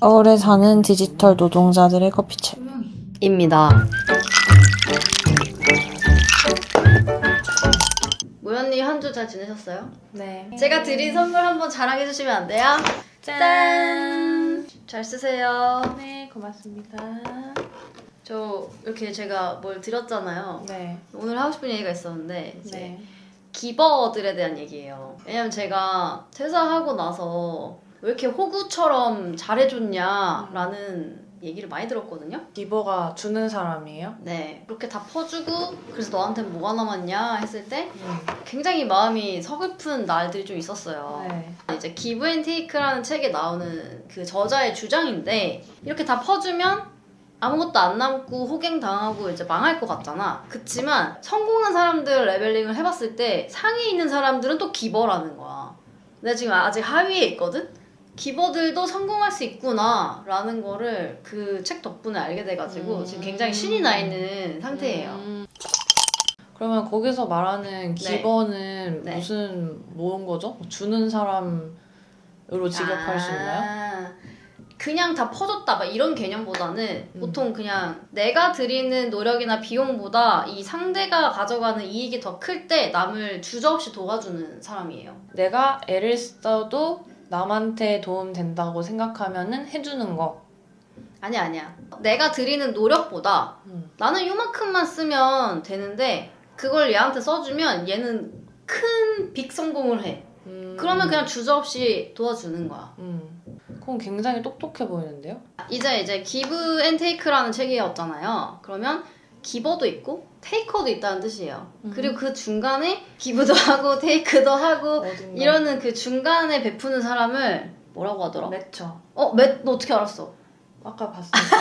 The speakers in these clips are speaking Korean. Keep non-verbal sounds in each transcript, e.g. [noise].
서울에 사는 디지털 노동자들의 커피챗. 입니다. 모연님 한 주 잘 지내셨어요? 네. 제가 드린 선물 한번 자랑해 주시면 안 돼요? 짠! 잘 쓰세요. 네, 고맙습니다. 저 이렇게 제가 뭘 드렸잖아요. 네. 오늘 하고 싶은 얘기가 있었는데 이제 네. 기버들에 대한 얘기예요. 왜냐면 제가 퇴사하고 나서 왜 이렇게 호구처럼 잘해줬냐라는 얘기를 많이 들었거든요. 기버가 주는 사람이에요? 네, 그렇게 다 퍼주고 그래서 너한테 뭐가 남았냐 했을 때 음. 굉장히 마음이 서글픈 날들이 좀 있었어요. 네. 이제 기브 앤 테이크라는 책에 나오는 그 저자의 주장인데 이렇게 다 퍼주면 아무것도 안 남고 호갱 당하고 이제 망할 것 같잖아. 그치만 성공한 사람들 레벨링을 해봤을 때 상위에 있는 사람들은 또 기버라는 거야. 내가 지금 아직 하위에 있거든? 기버들도 성공할 수 있구나라는 거를 그 책 덕분에 알게 돼가지고 음. 지금 굉장히 신이 나 있는 상태예요. 음. 그러면 거기서 말하는 기버는 네. 무슨 뭐인 거죠? 주는 사람으로 직역할 수 있나요? 아, 그냥 다 퍼줬다 막 이런 개념보다는 음. 보통 그냥 내가 드리는 노력이나 비용보다 이 상대가 가져가는 이익이 더 클 때 남을 주저없이 도와주는 사람이에요. 내가 애를 써도 남한테 도움 된다고 생각하면은 해주는 거. 아니야 아니야. 내가 드리는 노력보다 음. 나는 요만큼만 쓰면 되는데 그걸 얘한테 써주면 얘는 큰 빅 성공을 해. 음. 그러면 그냥 주저없이 도와주는 거야. 음. 그건 굉장히 똑똑해 보이는데요? 이제 이제 기브 앤 테이크라는 책이었잖아요. 그러면 기버도 있고 테이커도 있다는 뜻이에요. 음. 그리고 그 중간에 기브도 [laughs] 하고 테이크도 하고 어딘가. 이러는 그 중간에 베푸는 사람을 뭐라고 하더라? 맺혀. 어, 맷, 너 어떻게 알았어? 아까 봤으니까.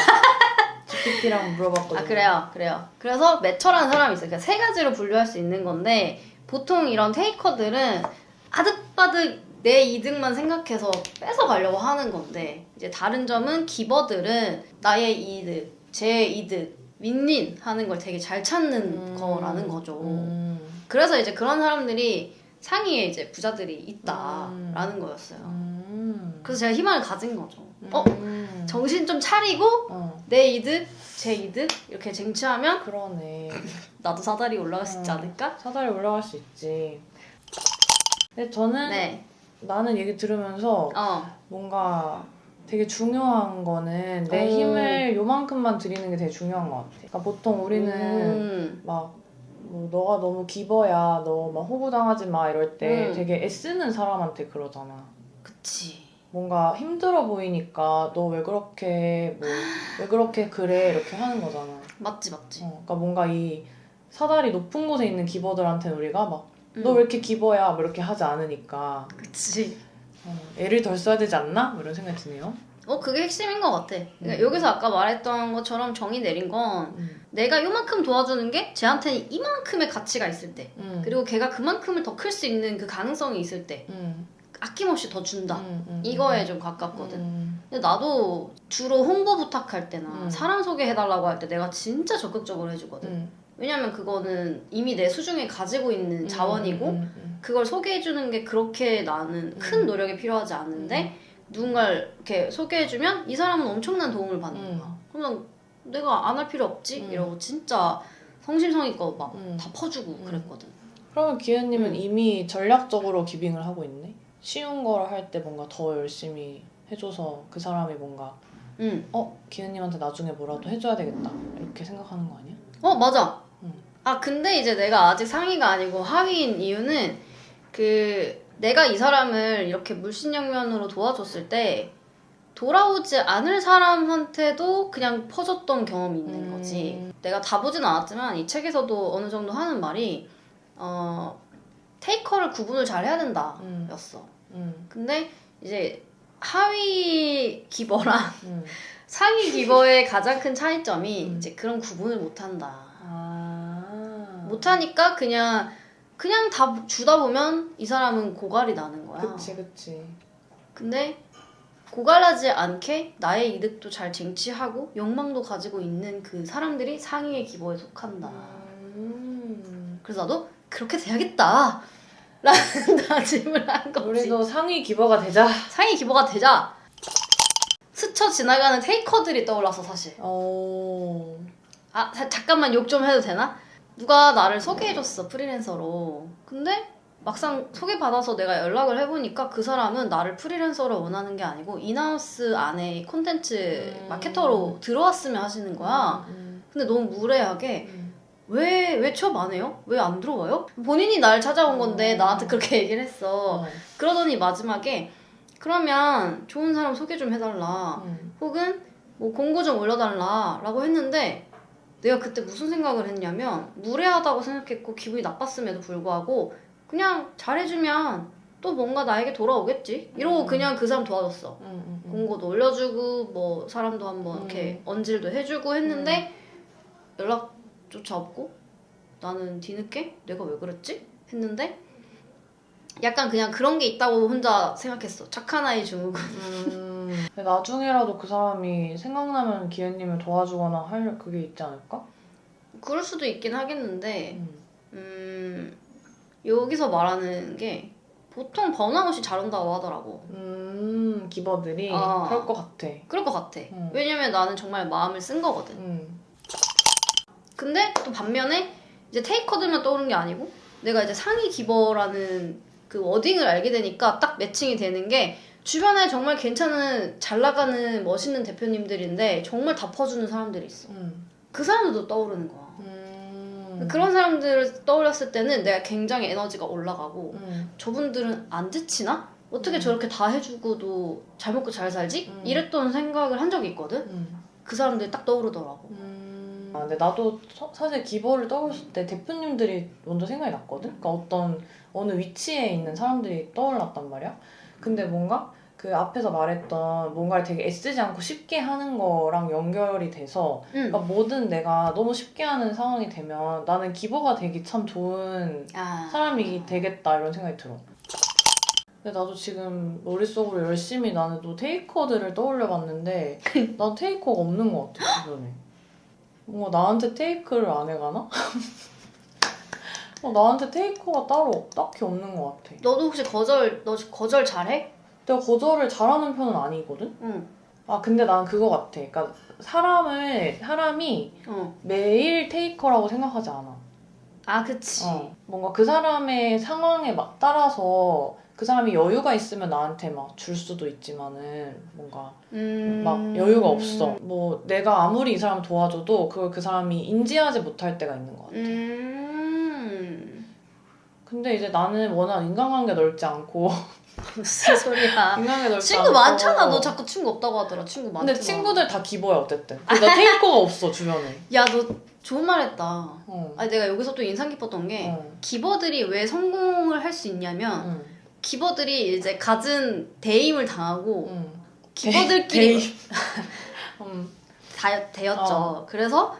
GPT랑 [laughs] 물어봤거든요. 아, 그래요, 그래요. 그래서 매처라는 사람이 있어요. 그러니까 세 가지로 분류할 수 있는 건데 보통 이런 테이커들은 아득바득 내 이득만 생각해서 뺏어 가려고 하는 건데 이제 다른 점은 기버들은 나의 이득, 제 이득, 윈윈 하는 걸 되게 잘 찾는 음. 거라는 거죠. 음. 그래서 이제 그런 사람들이 상위에 이제 부자들이 있다라는 음. 거였어요. 음. 그래서 제가 희망을 가진 거죠. 어? 음. 정신 좀 차리고 어. 내 이득, 제 이득 이렇게 쟁취하면 그러네. [laughs] 나도 사다리 올라갈 수 있지 어. 않을까? 사다리 올라갈 수 있지. 근데 저는 네. 나는 얘기 들으면서 어. 뭔가 되게 중요한 거는 내 오. 힘을 요만큼만 드리는 게 되게 중요한 것 같아. 그러니까 보통 우리는 음. 막 뭐, 너가 너무 기버야, 너 막 호구당하지 마 이럴 때 음. 되게 애쓰는 사람한테 그러잖아. 그치. 뭔가 힘들어 보이니까 너 왜 그렇게 뭐 왜 그렇게 그래 이렇게 하는 거잖아. 맞지, 맞지. 어, 그러니까 뭔가 이 사다리 높은 곳에 있는 기버들한테는 우리가 막너 음. 왜 이렇게 기버야 뭐 이렇게 하지 않으니까 그치. 어, 애를 덜 써야 되지 않나? 뭐 이런 생각이 드네요. 어, 그게 핵심인 것 같아. 그러니까 음. 여기서 아까 말했던 것처럼 정의 내린 건 음. 내가 요만큼 도와주는 게 쟤한테는 이만큼의 가치가 있을 때 음. 그리고 걔가 그만큼을 더 클 수 있는 그 가능성이 있을 때 음. 아낌없이 더 준다. 음, 음, 이거에 음. 좀 가깝거든. 음. 근데 나도 주로 홍보 부탁할 때나 음. 사람 소개해달라고 할 때 내가 진짜 적극적으로 해주거든. 음. 왜냐면 그거는 이미 내 수중에 가지고 있는 자원이고 음, 음, 그걸 소개해주는 게 그렇게 나는 큰 음. 노력이 필요하지 않은데 누군가를 이렇게 소개해주면 이 사람은 엄청난 도움을 받는 음. 거야. 그러면 내가 안 할 필요 없지? 음. 이러고 진짜 성심성의껏 막다 음. 퍼주고 음. 그랬거든. 그러면 기현님은 음. 이미 전략적으로 기빙을 하고 있네. 쉬운 거를 할 때 뭔가 더 열심히 해줘서 그 사람이 뭔가 응. 어 기현님한테 나중에 뭐라도 해줘야 되겠다 이렇게 생각하는 거 아니야? 어 맞아. 음. 아 근데 이제 내가 아직 상위가 아니고 하위인 이유는 그 내가 이 사람을 이렇게 물신양면으로 도와줬을 때 돌아오지 않을 사람한테도 그냥 퍼줬던 경험이 있는 음. 거지. 내가 다 보진 않았지만 이 책에서도 어느 정도 하는 말이 어 테이커를 구분을 잘 해야 음. 된다였어. 음, 근데 이제 하위 기버랑 음. [laughs] 상위 기버의 가장 큰 차이점이 음. 이제 그런 구분을 못 한다. 아 못하니까 그냥 그냥 다 주다 보면 이 사람은 고갈이 나는 거야. 그치 그치. 근데 고갈하지 않게 나의 이득도 잘 쟁취하고 욕망도 가지고 있는 그 사람들이 상위의 기버에 속한다. 음. 그래서 나도 그렇게 돼야겠다. 라는 [laughs] 다짐을 한 거지. 우리도 상위 기버가 되자. 상위 기버가 되자. 스쳐 지나가는 테이커들이 떠올랐어 사실. 어. 아 자- 잠깐만 욕 좀 해도 되나? 누가 나를 소개해줬어 프리랜서로. 근데 막상 소개받아서 내가 연락을 해보니까 그 사람은 나를 프리랜서로 원하는 게 아니고 인하우스 안에 콘텐츠 음. 마케터로 들어왔으면 하시는 거야. 음, 근데 너무 무례하게 음. 왜, 왜 취업 안 해요? 왜 안 들어와요? 본인이 날 찾아온 건데 음. 나한테 그렇게 얘기를 했어. 어. 그러더니 마지막에 그러면 좋은 사람 소개 좀 해달라. 음. 혹은 뭐 공고 좀 올려달라. 라고 했는데 내가 그때 무슨 생각을 했냐면 무례하다고 생각했고 기분이 나빴음에도 불구하고 그냥 잘해주면 또 뭔가 나에게 돌아오겠지? 이러고 음. 그냥 그 사람 도와줬어. 음, 음, 음. 공고도 올려주고 뭐 사람도 한번 이렇게 언질도 해주고 했는데 연락조차 없고 나는 뒤늦게 내가 왜 그랬지? 했는데 약간 그냥 그런 게 있다고 혼자 생각했어 착한 아이 중국 음. 나중에라도 그 사람이 생각나면 기회님을 도와주거나 할 그게 있지 않을까? 그럴 수도 있긴 하겠는데 음. 음 여기서 말하는 게 보통 번아웃이 잘 온다고 하더라고 음, 기버들이 아. 그럴 것 같아. 그럴 것 같아 음. 왜냐면 나는 정말 마음을 쓴 거거든 음. 근데 또 반면에 이제 테이커들만 떠오르는 게 아니고 내가 이제 상위 기버라는 그 워딩을 알게 되니까 딱 매칭이 되는 게 주변에 정말 괜찮은 잘 나가는 멋있는 대표님들인데 정말 다 퍼주는 사람들이 있어. 음. 그 사람들도 떠오르는 거야. 음. 그런 사람들을 떠올렸을 때는 내가 굉장히 에너지가 올라가고 음. 저분들은 안 지치나? 어떻게 음. 저렇게 다 해주고도 잘 먹고 잘 살지? 음. 이랬던 생각을 한 적이 있거든? 음. 그 사람들이 딱 떠오르더라고. 음. 아, 근데 나도 서- 사실 기버를 떠올렸을 때 대표님들이 먼저 생각이 났거든? 그러니까 어떤 어느 위치에 있는 사람들이 떠올랐단 말이야. 근데 뭔가 그 앞에서 말했던 뭔가를 되게 애쓰지 않고 쉽게 하는 거랑 연결이 돼서 응. 그러니까 뭐든 내가 너무 쉽게 하는 상황이 되면 나는 기버가 되기 참 좋은 아. 사람이 되겠다 이런 생각이 들어. 근데 나도 지금 머릿속으로 열심히 나는 또 테이커들을 떠올려봤는데 [laughs] 난 테이커가 없는 것 같아 주변에. 뭔가 나한테 테이크를 안 해가나? [laughs] 어, 나한테 테이커가 따로 딱히 없는 것 같아. 너도 혹시 거절, 너 거절 잘해? 내가 거절을 잘하는 편은 아니거든? 응. 아 근데 난 그거 같아. 그러니까 사람을 사람이 어. 매일 테이커라고 생각하지 않아. 아, 그치. 어, 뭔가 그 사람의 상황에 막 따라서 그 사람이 여유가 있으면 나한테 막 줄 수도 있지만은 뭔가 음... 막 여유가 없어. 뭐 내가 아무리 이 사람 도와줘도 그걸 그 사람이 인지하지 못할 때가 있는 것 같아. 음. 근데 이제 나는 워낙 인간관계 넓지 않고 [laughs] [laughs] 무슨 소리야. 인간관계 넓지 아, 친구 많잖아. 너 자꾸 친구 없다고 하더라. 친구 많잖아. 근데 친구들 다 기버야 어쨌든. 나 테이커가 없어 주변에. [laughs] 야, 너 좋은 말 했다. 어. 아니, 내가 여기서 또 인상 깊었던 게 어. 기버들이 왜 성공을 할 수 있냐면 응. 기버들이 이제 갖은 대임을 당하고 응. 기버들끼리 [laughs] 음. 다 되었죠. 어. 그래서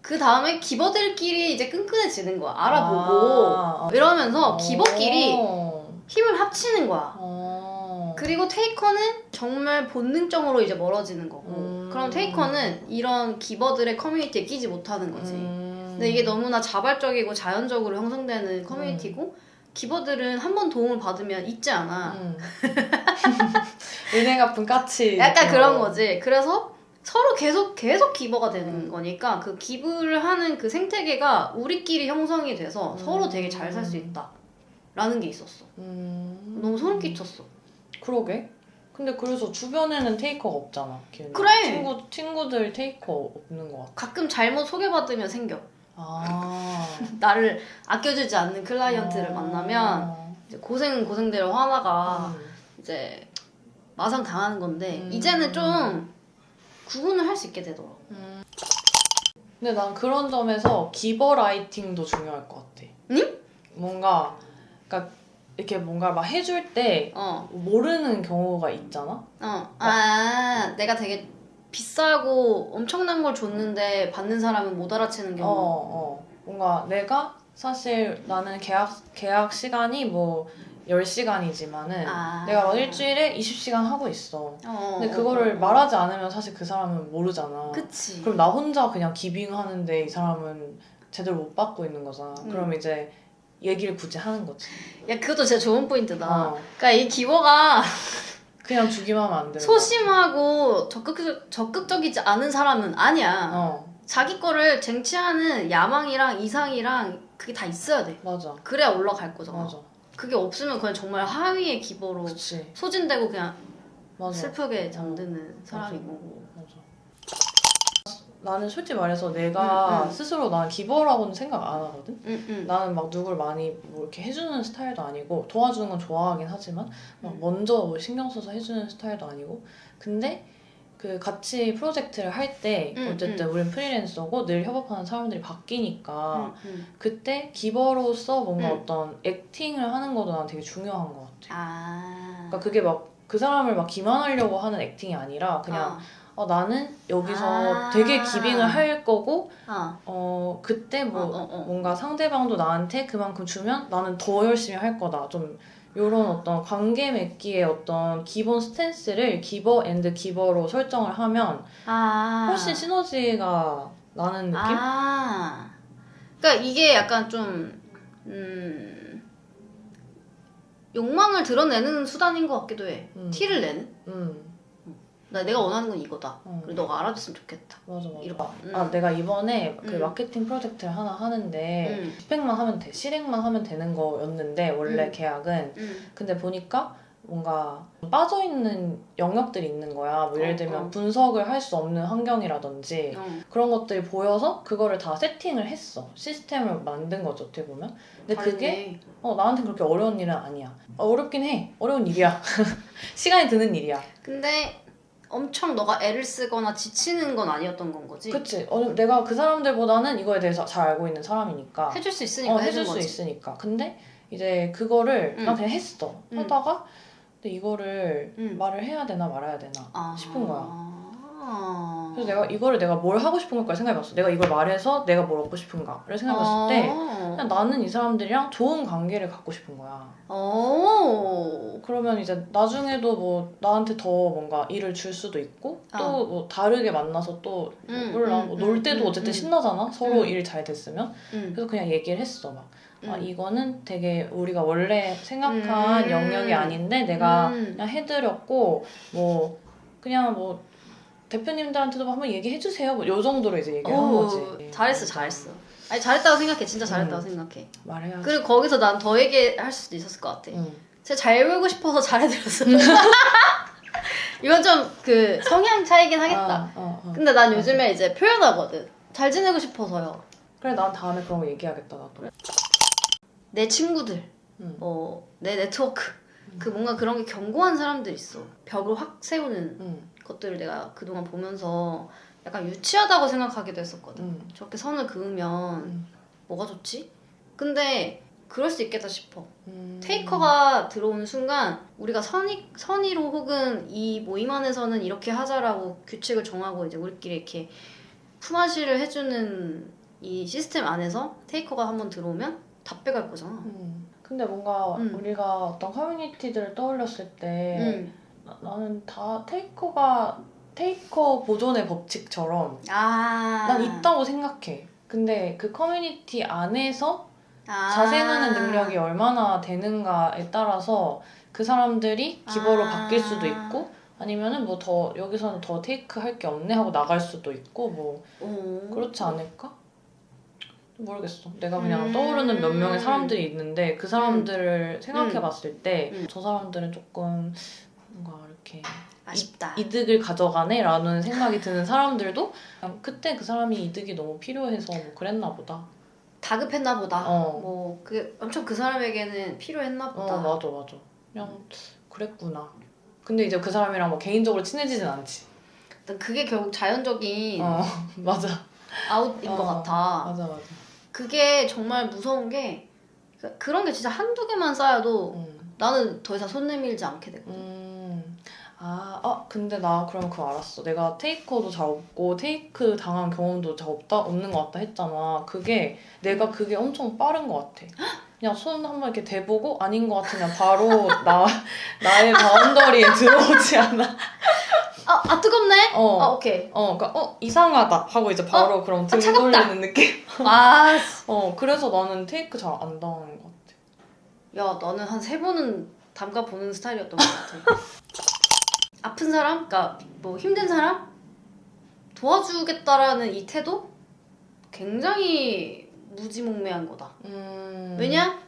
그 다음에 기버들끼리 이제 끈끈해지는 거야. 알아보고 아, 이러면서 기버끼리 어. 힘을 합치는 거야. 어. 그리고 테이커는 정말 본능적으로 이제 멀어지는 거고 음. 그럼 테이커는 이런 기버들의 커뮤니티에 끼지 못하는 거지 음. 근데 이게 너무나 자발적이고 자연적으로 형성되는 커뮤니티고 기버들은 한 번 도움을 받으면 잊지 않아 음. 은행 갚은 까치. 약간. 그런 거지 그래서 서로 계속 계속 기버가 되는 음. 거니까 그 기부를 하는 그 생태계가 우리끼리 형성이 돼서 음. 서로 되게 잘 살 수 있다 라는 게 있었어 음. 너무 소름 끼쳤어 그러게. 근데 그래서 주변에는 테이커가 없잖아. 기현이. 그래. 친구 친구들 테이커 없는 것 같아. 가끔 잘못 소개받으면 생겨 아. [laughs] 나를 아껴주지 않는 클라이언트를 어. 만나면 이제 고생은 고생대로 화나가 음. 이제 마상 당하는 건데 음. 이제는 좀 구분을 할 수 있게 되더라고. 음. 근데 난 그런 점에서 기버 라이팅도 중요할 것 같아. 응? 뭔가 그러니까 이렇게 뭔가 막 해줄 때 어, 모르는 경우가 있잖아. 어, 아, 내가 되게 비싸고 엄청난 걸 줬는데 받는 사람은 못 알아채는 어, 경우. 어. 뭔가 내가 사실 나는 계약 계약 시간이 뭐 10시간이지만은 아. 내가 막 일주일에 20시간 하고 있어. 어, 근데 어, 그거를 어, 어. 말하지 않으면 사실 그 사람은 모르잖아. 그치. 그럼 나 혼자 그냥 기빙하는데 이 사람은 제대로 못 받고 있는 거잖아. 음. 그럼 이제 얘기를 굳이 하는 거지. 야, 그것도 진짜 좋은 포인트다. 어. 그러니까 이 기버가 [laughs] 그냥 주기만 하면 안 되는 소심하고 적극, 적극적이지 않은 사람은 아니야. 어 자기 거를 쟁취하는 야망이랑 이상이랑 그게 다 있어야 돼. 맞아 그래야 올라갈 거잖아. 맞아 그게 없으면 그냥 정말 하위의 기보로 그치 소진되고 그냥 맞아 슬프게 잠드는 사람이고. 나는 솔직히 말해서 내가 응, 응. 스스로 난 기버라고는 생각 안 하거든. 응, 응. 나는 막 누굴 많이 뭐 이렇게 해주는 스타일도 아니고 도와주는 건 좋아하긴 하지만 막 음. 먼저 뭐 신경 써서 해주는 스타일도 아니고 근데 그 같이 프로젝트를 할때 음, 어쨌든 우린 프리랜서고 늘 협업하는 사람들이 바뀌니까. 그때 기버로서 뭔가 음. 어떤 액팅을 하는 것도 난 되게 중요한 것 같아. 아. 그러니까 그게 막 그 사람을 막 기만하려고 하는 액팅이 아니라 그냥 어, 나는 여기서 아. 되게 기빙을 할 거고 어. 어 그때 뭐 어, 어, 어. 뭔가 상대방도 나한테 그만큼 주면 나는 더 열심히 할 거다 좀 이런 어떤 관계 맺기의 어떤 기본 스탠스를 기버 앤드 기버로 설정을 하면 아. 훨씬 시너지가 나는 느낌? 아. 그러니까 이게 약간 좀 음. 욕망을 드러내는 수단인 것 같기도 해. 음. 티를 내는. 음 나 내가 원하는 건 이거다. 음. 그리고 너가 알아줬으면 좋겠다. 맞아 맞아 이런 거. 음. 아 내가 이번에 그 음. 마케팅 프로젝트를 하나 하는데 음. 스펙만 하면 돼 실행만 하면 되는 거였는데 원래 음. 계약은 음. 근데 보니까 뭔가 빠져 있는 영역들이 있는 거야. 뭐 예를 어, 들면 어. 분석을 할 수 없는 환경이라든지 어. 그런 것들이 보여서 그거를 다 세팅을 했어. 시스템을 만든 거죠, 어떻게 보면. 근데 그게. 어, 나한테 그렇게 어려운 일은 아니야. 어, 어렵긴 해. 어려운 일이야. [laughs] 시간이 드는 일이야. 근데 엄청 너가 애를 쓰거나 지치는 건 아니었던 건 거지. 그치? 어, 내가 그 사람들보다는 이거에 대해서 잘 알고 있는 사람이니까. 해줄 수 있으니까 어, 해줄 수 거지. 있으니까. 근데 이제 그거를 음. 난 그냥 했어. 음. 하다가 근데 이거를 음. 말을 해야 되나 말아야 되나 아. 싶은 거야. 아. 그래서 내가 이거를 내가 뭘 하고 싶은 걸까 생각해봤어. 내가 이걸 말해서 내가 뭘 얻고 싶은가를 생각해봤을 때 아. 그냥 나는 이 사람들이랑 좋은 관계를 갖고 싶은 거야. 오. 그러면 이제 나중에도 뭐 나한테 더 뭔가 일을 줄 수도 있고 아. 또뭐 다르게 만나서 또 음, 몰라 음, 뭐놀 음, 때도 음, 어쨌든 음. 신나잖아. 서로 음. 일잘 됐으면. 음. 그래서 그냥 얘기를 했어 막. 아 음. 이거는 되게 우리가 원래 생각한 음. 영역이 아닌데 내가 음. 그냥 해드렸고 뭐 그냥 뭐 대표님들한테도 한번 얘기해 주세요. 뭐요 정도로 이제 얘기한 오, 거지. 잘했어, 잘했어. 아니 잘했다고 생각해, 진짜 잘했다고 음. 생각해. 말해야지. 그리고 거기서 난 더 얘기할 수도 있었을 것 같아. 응. 제가 잘 보고 싶어서 잘해드렸어. [laughs] 이건 좀 그 성향 차이긴 하겠다. 아, 어, 어. 근데 난 요즘에 이제 표현하거든. 잘 지내고 싶어서요. 그래 난 다음에 그런 거 얘기하겠다 나도. 내 친구들, 응. 뭐내 네트워크, 그 뭔가 그런 게 견고한 사람들 있어. 벽을 확 세우는 응. 것들을 내가 그동안 보면서 약간 유치하다고 생각하기도 했었거든. 응. 저렇게 선을 그으면 응. 뭐가 좋지? 근데 그럴 수 있겠다 싶어. 음. 테이커가 들어오는 순간 우리가 선의, 선의로 혹은 이 모임 안에서는 이렇게 하자라고 규칙을 정하고 이제 우리끼리 이렇게 품앗이를 해주는 이 시스템 안에서 테이커가 한번 들어오면 다 빼갈 거잖아. 음. 근데 뭔가 음. 우리가 어떤 커뮤니티들을 떠올렸을 때 응. 나, 나는 다 테이커가 테이커 보존의 법칙처럼 아. 난 있다고 생각해. 근데 그 커뮤니티 안에서 아. 자생하는 능력이 얼마나 되는가에 따라서 그 사람들이 기버로 아. 바뀔 수도 있고 아니면은 뭐 더 여기서는 더 테이크 할 게 없네 하고 나갈 수도 있고 뭐 오. 그렇지 않을까? 모르겠어. 내가 그냥 음. 떠오르는 몇 명의 사람들이 있는데 그 사람들을 생각해 봤을 때저 음. 사람들은 조금 이렇게 아쉽다. 이 득을 가져가네? 라는 생각이 드는 사람들도 그때 그 사람이 이득이 너무 필요해서 뭐 그랬나 보다. 다급했나 보다. 어. 뭐, 그, 엄청 그 사람에게는 필요했나 어, 보다. 맞아, 맞아. 그냥 그랬구나. 근데 이제 그 사람이랑 뭐 개인적으로 친해지진 않지. 그게 결국 자연적인 어, [laughs] 맞아. 아웃인 어, 것 같아. 맞아, 맞아. 그게 정말 무서운 게 그- 그런 게 진짜 한두 개만 쌓여도 음. 나는 더 이상 손 내밀지 않게 됐거든. 음. 아, 아, 근데 나 그러면 그거 알았어. 내가 테이커도 잘 없고 테이크 당한 경험도 잘 없다, 없는 것 같다 했잖아. 그게 내가 그게 엄청 빠른 것 같아. 그냥 손 한번 이렇게 대보고 아닌 것 같으면 바로 나 나의 바운더리에 들어오지 않아. 아, 아 뜨겁네? 어. 아, 오케이. 어, 그러니까 어 이상하다 하고 이제 바로 그럼 등 아, 차갑다. 돌리는 느낌. 아, [laughs] 어, 그래서 나는 테이크 잘 안 당하는 것 같아. 야, 나는 한 세 번은 담가 보는 스타일이었던 것 같아. [laughs] 아픈 사람, 그러니까 뭐 힘든 사람 도와주겠다라는 이 태도 굉장히 무지몽매한 거다. 음. 왜냐?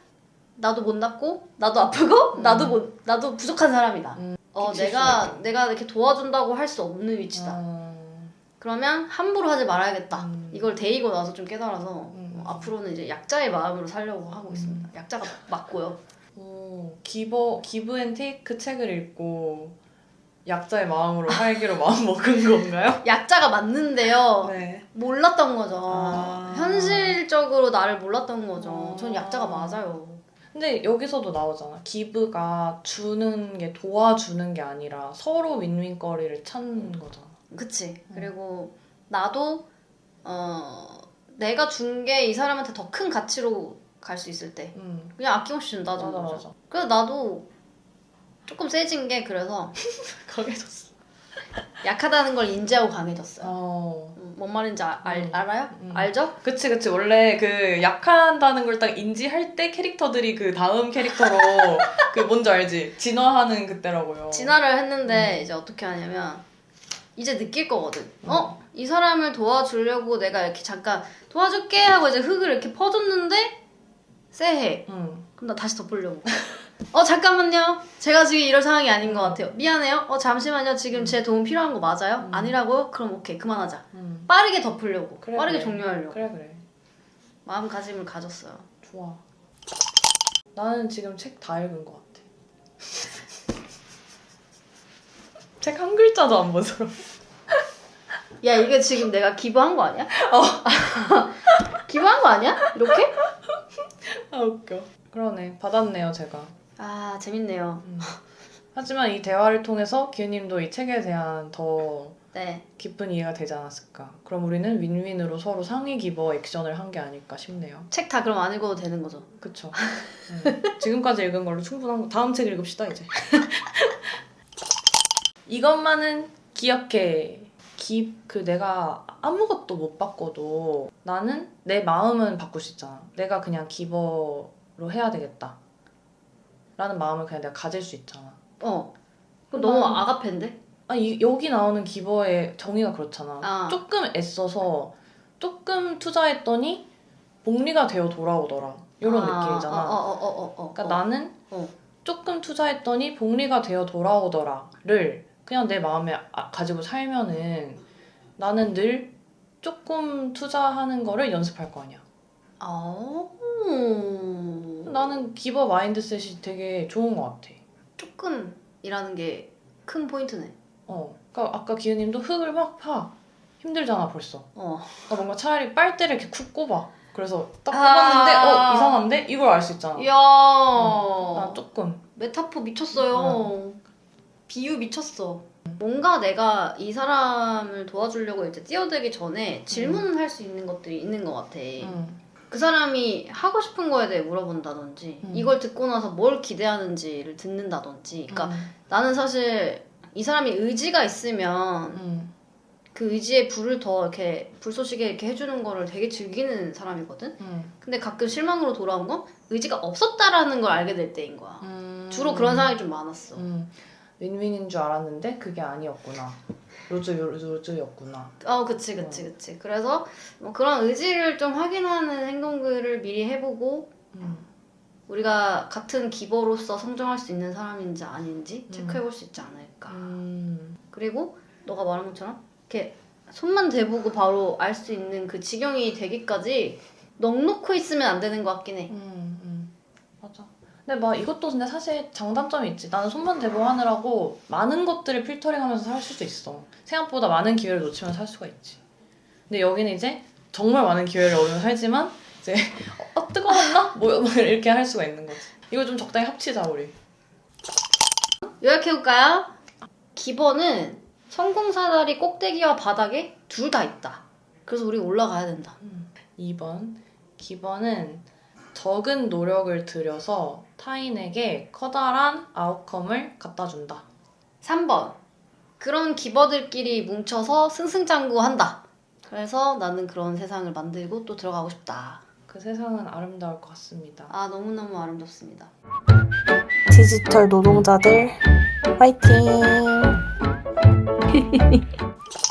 나도 못났고 나도 아프고 음. 나도 못 나도 부족한 사람이다. 음, 어 내가 수밖에. 내가 이렇게 도와준다고 할 수 없는 위치다. 음. 그러면 함부로 하지 말아야겠다. 음. 이걸 데이고 나서 좀 깨달아서 음. 어, 앞으로는 이제 약자의 마음으로 살려고 하고 있습니다. 약자가 맞고요. 오, 기버 기브 앤 테이크 책을 읽고 약자의 마음으로 살기로 마음 먹은 건가요? [laughs] 약자가 맞는데요. 네. 몰랐던 거죠. 아. 현실적으로 나를 몰랐던 거죠. 아. 전 약자가 맞아요. 근데 여기서도 나오잖아. 기브가 주는 게 도와주는 게 아니라 서로 윈윈거리를 찾는 거잖아. 그치. 음. 그리고 나도 어 내가 준 게 이 사람한테 더 큰 가치로 갈 수 있을 때 음. 그냥 아낌없이 준다는 맞아 거죠. 맞아. 그래서 나도 조금 세진 게 그래서 [laughs] 강해졌어. [laughs] 약하다는 걸 인지하고 강해졌어요. 어. 음, 뭔 말인지 아- 알, 음. 알아요? 음. 알죠? 그치 그치 원래 그 약하다는 걸 딱 인지할 때 캐릭터들이 그 다음 캐릭터로 [laughs] 그 뭔지 알지 진화하는 그때라고요. 진화를 음. 했는데 이제 어떻게 하냐면 이제 느낄 거거든. 어? 이 사람을 도와주려고 내가 이렇게 잠깐 도와줄게 하고 이제 흙을 이렇게 퍼줬는데 쎄해. 응. 그럼 나 다시 덮으려고. 어 잠깐만요. 제가 지금 이럴 상황이 아닌 것 같아요. 미안해요. 어 잠시만요. 지금 제 도움 필요한 거 맞아요? 음. 아니라고요? 그럼 오케이 그만하자. 응. 빠르게 덮으려고. 그래, 빠르게 그래. 종료하려고. 그래 그래. 마음가짐을 가졌어요. 좋아. 나는 지금 책 다 읽은 것 같아. [laughs] 책 한 글자도 안 본 사람. 야 이게 지금 내가 기부한 거 아니야? [laughs] 어. [laughs] 기부한 거 아니야? 이렇게? 아 웃겨. 그러네. 받았네요 제가. 아 재밌네요. 음. 하지만 이 대화를 통해서 기우님도 이 책에 대한 더 네. 깊은 이해가 되지 않았을까. 그럼 우리는 윈윈으로 서로 상위 기버 액션을 한 게 아닐까 싶네요. 책 다 그럼 안 읽어도 되는 거죠? 그쵸. 음. 지금까지 읽은 걸로 충분한 거. 다음 책 읽읍시다 이제. [laughs] 이것만은 기억해. 기, 그 내가 아무것도 못 바꿔도 나는 내 마음은 바꿀 수 있잖아. 내가 그냥 기버로 해야 되겠다. 라는 마음을 그냥 내가 가질 수 있잖아. 어. 그럼 너무 난- 아가페인데? 아, 이, 여기 나오는 기버의 정의가 그렇잖아. 아. 조금 애써서 조금 투자했더니 복리가 되어 돌아오더라. 이런 아, 느낌이잖아. 어, 어, 어, 어, 어, 그러니까 어. 나는 어. 조금 투자했더니 복리가 되어 돌아오더라를 그냥 내 마음에 아- 가지고 살면은 나는 늘 조금 투자하는 거를 연습할 거 아니야. 아. 나는 기버 마인드셋이 되게 좋은 것 같아. 조금이라는 게 큰 포인트네. 어. 그러니까 아까 기우님도 흙을 막 파. 힘들잖아 벌써. 어. 그러니까 뭔가 차라리 빨대를 이렇게 쿡 꼽아. 그래서 딱 아. 꼽았는데 어 이상한데 이걸 알 수 있잖아. 이야. 난 조금. 메타포 미쳤어요. 비유 미쳤어. 뭔가 내가 이 사람을 도와주려고 이제 뛰어들기 전에 질문을 할수 있는 것들이 있는 것 같아. 음. 그 사람이 하고 싶은 거에 대해 물어본다든지 음. 이걸 듣고 나서 뭘 기대하는지를 듣는다든지 그러니까 음. 나는 사실 이 사람이 의지가 있으면 음. 그 의지의 불을 더 이렇게 불쏘시개 이렇게 해주는 거를 되게 즐기는 사람이거든 음. 근데 가끔 실망으로 돌아온 건 의지가 없었다라는 걸 알게 될 때인 거야 음. 주로 그런 상황이 좀 많았어 음. 윈윈인 줄 알았는데 그게 아니었구나. 로즈 로즈였구나. 어 그치 그치 그치 그래서 뭐 그런 의지를 좀 확인하는 행동들을 미리 해보고 음. 우리가 같은 기버로서 성장할 수 있는 사람인지 아닌지 음. 체크해볼 수 있지 않을까. 음. 그리고 너가 말한 것처럼 이렇게 손만 대보고 바로 알 수 있는 그 지경이 되기까지 넉 놓고 있으면 안 되는 것 같긴 해. 음. 음. 근데 막 이것도 근데 사실 장단점이 있지. 나는 손만 대보하느라고 많은 것들을 필터링하면서 살 수도 있어. 생각보다 많은 기회를 놓치면 살 수가 있지. 근데 여기는 이제 정말 많은 기회를 얻으면 살지만 이제 [laughs] 어 뜨거웠나? 뭐뭐 이렇게 할 수가 있는 거지. 이거 좀 적당히 합치자 우리. 요약해볼까요? 기버는 성공 사다리 꼭대기와 바닥에 둘 다 있다. 그래서 우리 올라가야 된다. 2번 기번은 적은 노력을 들여서 타인에게 커다란 아웃컴을 갖다 준다. 3번. 그런 기버들끼리 뭉쳐서 승승장구한다. 그래서 나는 그런 세상을 만들고 또 들어가고 싶다. 그 세상은 아름다울 것 같습니다. 아, 너무너무 아름답습니다. 디지털 노동자들 화이팅! [laughs]